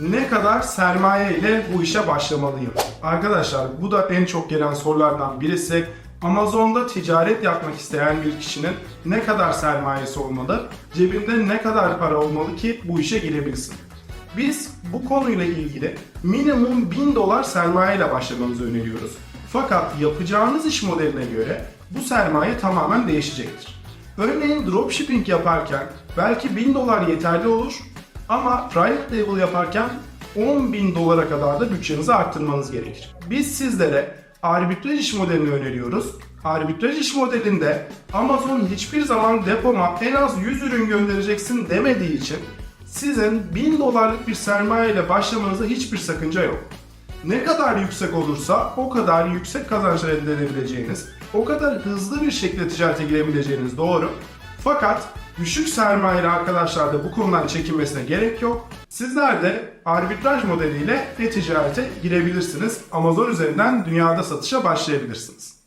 Ne kadar sermaye ile bu işe başlamalıyım? Arkadaşlar bu da en çok gelen sorulardan birisi. Amazon'da ticaret yapmak isteyen bir kişinin ne kadar sermayesi olmalı, cebinde ne kadar para olmalı ki bu işe girebilsin? Biz bu konuyla ilgili minimum 1000 dolar sermaye ile başlamanızı öneriyoruz. Fakat yapacağınız iş modeline göre bu sermaye tamamen değişecektir. Örneğin dropshipping yaparken belki 1000 dolar yeterli olur ama private label yaparken 10.000 dolara kadar da bütçenizi arttırmanız gerekir. Biz sizlere arbitraj iş modelini öneriyoruz. Arbitraj iş modelinde Amazon hiçbir zaman depoma en az 100 ürün göndereceksin demediği için sizin 1000 dolarlık bir sermaye ile başlamanıza hiçbir sakınca yok. Ne kadar yüksek olursa o kadar yüksek kazançlar elde edebileceğiniz, o kadar hızlı bir şekilde ticarete girebileceğiniz doğru. Fakat düşük sermayeli arkadaşlar da bu konudan çekinmesine gerek yok. Sizler de arbitraj modeliyle e-ticarete girebilirsiniz. Amazon üzerinden dünyada satışa başlayabilirsiniz.